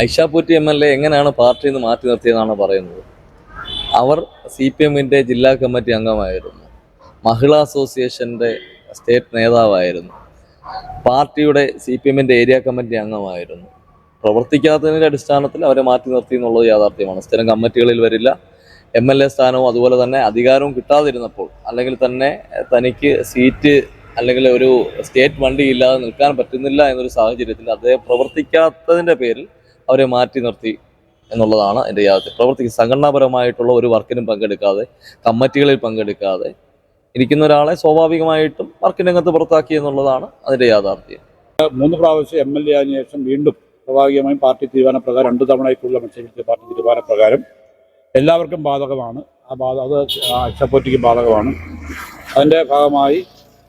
ഐഷാപൂറ്റി M L A എങ്ങനെയാണ് പാർട്ടിയിൽ നിന്ന് മാറ്റി നിർത്തിയതെന്നാണ് പറയുന്നത്? അവർ സി പി എമ്മിന്റെ ജില്ലാ കമ്മിറ്റി അംഗമായിരുന്നു. മഹിളാ അസോസിയേഷന്റെ സ്റ്റേറ്റ് നേതാവായിരുന്നു. പാർട്ടിയുടെ സി പി എമ്മിന്റെ ഏരിയ കമ്മിറ്റി അംഗമായിരുന്നു. പ്രവർത്തിക്കാത്തതിന്റെ അടിസ്ഥാനത്തിൽ അവരെ മാറ്റി നിർത്തി എന്നുള്ളത് യാഥാർത്ഥ്യമാണ്. സ്ഥിരം കമ്മിറ്റികളിൽ വരില്ല. എം എൽ എ സ്ഥാനവും അതുപോലെ തന്നെ അധികാരവും കിട്ടാതിരുന്നപ്പോൾ അല്ലെങ്കിൽ തന്നെ തനിക്ക് സീറ്റ് അല്ലെങ്കിൽ ഒരു സ്റ്റേറ്റ് വണ്ടി ഇല്ലാതെ നിൽക്കാൻ പറ്റുന്നില്ല എന്നൊരു സാഹചര്യത്തിൽ അദ്ദേഹം പ്രവർത്തിക്കാത്തതിന്റെ പേരിൽ അവരെ മാറ്റി നിർത്തി എന്നുള്ളതാണ് എന്റെ യാത്ര പ്രവർത്തി സംഘടനാപരമായിട്ടുള്ള ഒരു വർക്കിനും പങ്കെടുക്കാതെ കമ്മിറ്റികളിൽ പങ്കെടുക്കാതെ ഇരിക്കുന്ന ഒരാളെ സ്വാഭാവികമായിട്ടും വർക്കിനകത്ത് പുറത്താക്കി എന്നുള്ളതാണ് അതിന്റെ യാഥാർത്ഥ്യം. മൂന്ന് പ്രാവശ്യം എം എൽ എ ആയതിനു ശേഷം വീണ്ടും സ്വാഭാവികമായും പാർട്ടി തീരുമാനപ്രകാരം രണ്ടു തവണയ്ക്കുള്ള മത്സരിച്ച പാർട്ടി തീരുമാനപ്രകാരം എല്ലാവർക്കും ബാധകമാണ്. ആ ബാധ അത് അക്ഷപ്പോറ്റിക്ക് ബാധകമാണ്. അതിന്റെ ഭാഗമായി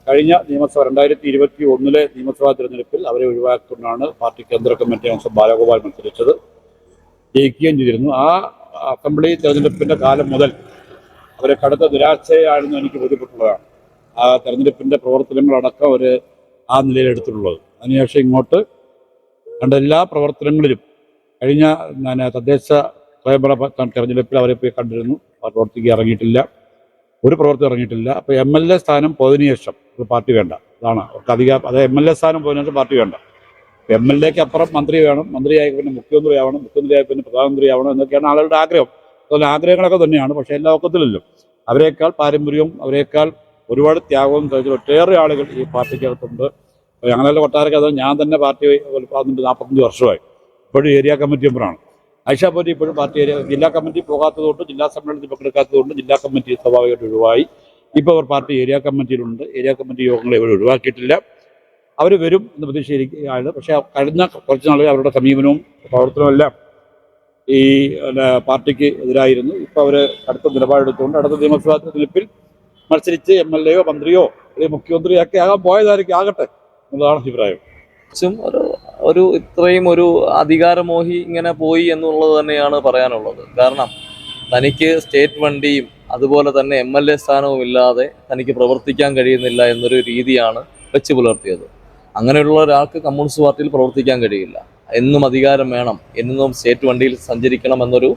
കഴിഞ്ഞ നിയമസഭ രണ്ടായിരത്തി ഇരുപത്തി ഒന്നിലെ നിയമസഭാ തിരഞ്ഞെടുപ്പിൽ അവരെ ഒഴിവാക്കിക്കൊണ്ടാണ് പാർട്ടി കേന്ദ്ര കമ്മിറ്റി അംഗം ബാലഗോപാൽ മത്സരിച്ചത്. ജയിക്കുകയും ചെയ്തിരുന്നു. ആ അസംബ്ലി തെരഞ്ഞെടുപ്പിന്റെ കാലം മുതൽ അവരെ കടുത്ത നിരാശയായിരുന്നു എനിക്ക് ബോധ്യപ്പെട്ടുള്ളതാണ്. ആ തെരഞ്ഞെടുപ്പിന്റെ പ്രവർത്തനങ്ങളടക്കം അവർ ആ നിലയിൽ എടുത്തിട്ടുള്ളത്. അതിനുശേഷം ഇങ്ങോട്ട് കണ്ട എല്ലാ പ്രവർത്തനങ്ങളിലും കഴിഞ്ഞ തദ്ദേശ സ്വയംഭരണ തെരഞ്ഞെടുപ്പിൽ അവരെ പോയി കണ്ടിരുന്നു. പ്രവർത്തിക്ക് ഇറങ്ങിയിട്ടില്ല. ഒരു പ്രവർത്തി ഇറങ്ങിയിട്ടില്ല. അപ്പോൾ എം എൽ എ സ്ഥാനം പോയതിനു ശേഷം പാർട്ടി വേണ്ട. അതാണ് അവർക്ക് അധികം അത് എം എൽ എ സ്ഥാനം പോയതിനു ശേഷം പാർട്ടി വേണ്ട. എം എൽ എക്ക് അപ്പുറം മന്ത്രി വേണം. മന്ത്രിയായി പിന്നെ മുഖ്യമന്ത്രി ആവണം. മുഖ്യമന്ത്രിയായി പിന്നെ പ്രധാനമന്ത്രി ആവണം എന്നൊക്കെയാണ് ആളുകളുടെ ആഗ്രഹം. അതുപോലെ ആഗ്രഹങ്ങളൊക്കെ തന്നെയാണ് പക്ഷേ എല്ലാ ഒക്കത്തിലല്ലോ. അവരെക്കാൾ പാരമ്പര്യവും അവരെക്കാൾ ഒരുപാട് ത്യാഗവും സഹിച്ച ഒട്ടേറെ ആളുകൾ ഈ പാർട്ടിക്കകത്തുണ്ട്. ഞങ്ങളുടെ കൊട്ടാരക്കകത്ത് ഞാൻ തന്നെ പാർട്ടി നാൽപ്പത്തഞ്ച് വർഷമായി. ഇപ്പോഴും ഏരിയ കമ്മിറ്റി മെമ്പറാണ്. ഐഷ പോറ്റി ഇപ്പോഴും പാർട്ടി ജില്ലാ കമ്മിറ്റി പോകാത്തതുകൊണ്ട് ജില്ലാ സമ്മേളനത്തിൽ പങ്കെടുക്കാത്തതുകൊണ്ട് ജില്ലാ കമ്മിറ്റി സ്വാഭാവികമായിട്ട് ഒഴിവായി. ഇപ്പോൾ അവർ പാർട്ടി ഏരിയ കമ്മിറ്റിയിലുണ്ട്. ഏരിയ കമ്മിറ്റി യോഗങ്ങളെ ഇവർ ഒഴിവാക്കിയിട്ടില്ല. അവർ വരും എന്ന് പ്രതീക്ഷയിരിക്കുകയാണ് പക്ഷേ കഴിഞ്ഞ കുറച്ച് നാളുകൾ അവരുടെ സമീപനവും പ്രവർത്തനവും എല്ലാം ഈ പാർട്ടിക്ക് എതിരായിരുന്നു. ഇപ്പോൾ അവർ അടുത്ത നിലപാടെടുത്തുകൊണ്ട് അടുത്ത നിയമസഭാ തെരഞ്ഞെടുപ്പിൽ മത്സരിച്ച് എം എൽ എയോ മന്ത്രിയോ അല്ലെങ്കിൽ മുഖ്യമന്ത്രിയോ ഒക്കെ ആകാൻ പോയതായിരിക്കും ആകട്ടെ എന്നുള്ളതാണ് അഭിപ്രായം. ഒരു ഒരു ഇത്രയും ഒരു അധികാരമോഹി ഇങ്ങനെ പോയി എന്നുള്ളത് തന്നെയാണ് പറയാനുള്ളത്. കാരണം തനിക്ക് സ്റ്റേറ്റ് വണ്ടിയും അതുപോലെ തന്നെ എം എൽ എ സ്ഥാനവും ഇല്ലാതെ തനിക്ക് പ്രവർത്തിക്കാൻ കഴിയുന്നില്ല എന്നൊരു രീതിയാണ് വെച്ച് പുലർത്തിയത്. അങ്ങനെയുള്ള ഒരാൾക്ക് കമ്മ്യൂണിസ്റ്റ് പാർട്ടിയിൽ പ്രവർത്തിക്കാൻ കഴിയില്ല. എന്നും അധികാരം വേണം. എന്നും സ്റ്റേറ്റ് വണ്ടിയിൽ സഞ്ചരിക്കണം എന്നൊരു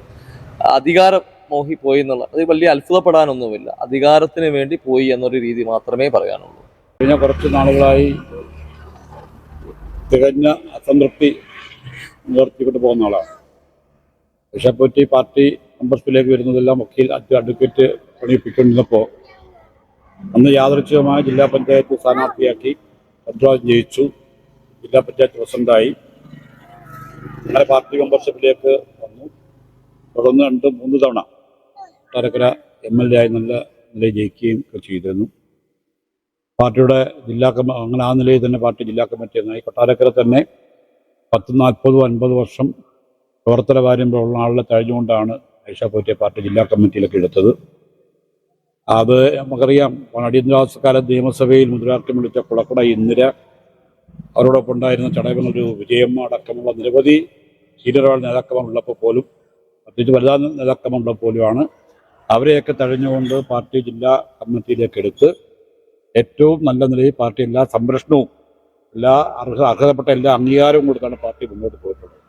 അധികാര മോഹി പോയി എന്നുള്ള അത് വലിയ അത്ഭുതപ്പെടാനൊന്നുമില്ല. അധികാരത്തിന് വേണ്ടി പോയി എന്നൊരു രീതി മാത്രമേ പറയാനുള്ളൂ. കഴിഞ്ഞ കുറച്ച് നാളുകളായി തികഞ്ഞ അസംതൃപ്തി നിലനിർത്തിക്കൊണ്ട് പോകുന്ന ആളാണ്. ബിഷപ്പറ്റി പാർട്ടി മെമ്പർഷിപ്പിലേക്ക് വരുന്നതെല്ലാം വക്കീൽ അഡ്വ- അഡ്വക്കേറ്റ് പണിയിപ്പിക്കൊണ്ടിരുന്നപ്പോൾ അന്ന് യാദൃച്ഛികമായ ജില്ലാ പഞ്ചായത്ത് സ്ഥാനാർത്ഥിയാക്കി പഞ്ചായത്ത് ജയിച്ചു. ജില്ലാ പഞ്ചായത്ത് പ്രസിഡന്റായി. അങ്ങനെ പാർട്ടി മെമ്പർഷിപ്പിലേക്ക് വന്നു. തുടർന്ന് രണ്ട് മൂന്ന് തവണ കൊട്ടാരക്കര എം എൽ എ ആയി നല്ല നിലയിൽ ജയിക്കുകയും ഒക്കെ ചെയ്തിരുന്നു. പാർട്ടിയുടെ ജില്ലാ കമ്മ അങ്ങനെ ആ നിലയിൽ തന്നെ പാർട്ടി ജില്ലാ കമ്മിറ്റി അംഗമായി കൊട്ടാരക്കര തന്നെ പത്ത് നാൽപ്പതും അൻപത് വർഷം പ്രവർത്തന പാരമ്പര്യമുള്ള ആളെ കഴിഞ്ഞുകൊണ്ടാണ് ഐഷ പോറ്റിയെ പാർട്ടി ജില്ലാ കമ്മിറ്റിയിലേക്ക് എടുത്തത്. അത് നമുക്കറിയാം അടിയന്തരാവസ്ഥക്കാലത്ത് നിയമസഭയിൽ മുദ്രാവാക്യം വിളിച്ച കുളക്കുട ഇന്ദിര അവരോടൊപ്പം ഉണ്ടായിരുന്ന ചടയമംഗലൊരു വിജയമ്മ അടക്കമുള്ള നിരവധി സീനിയറുകൾ നേതാക്കന്മാരുള്ളപ്പോൾ പോലും പ്രത്യേകിച്ച് വനിതാ നേതാക്കന്മാരുള്ളപ്പോൾ പോലുമാണ് അവരെയൊക്കെ തഴഞ്ഞുകൊണ്ട് പാർട്ടി ജില്ലാ കമ്മിറ്റിയിലേക്ക് എടുത്ത് ഏറ്റവും നല്ല നിലയിൽ പാർട്ടി എല്ലാ സംരക്ഷണവും എല്ലാ അർഹ അർഹതപ്പെട്ട എല്ലാ അംഗീകാരവും കൊടുത്താണ് പാർട്ടി മുന്നോട്ട് പോയിട്ടുള്ളത്.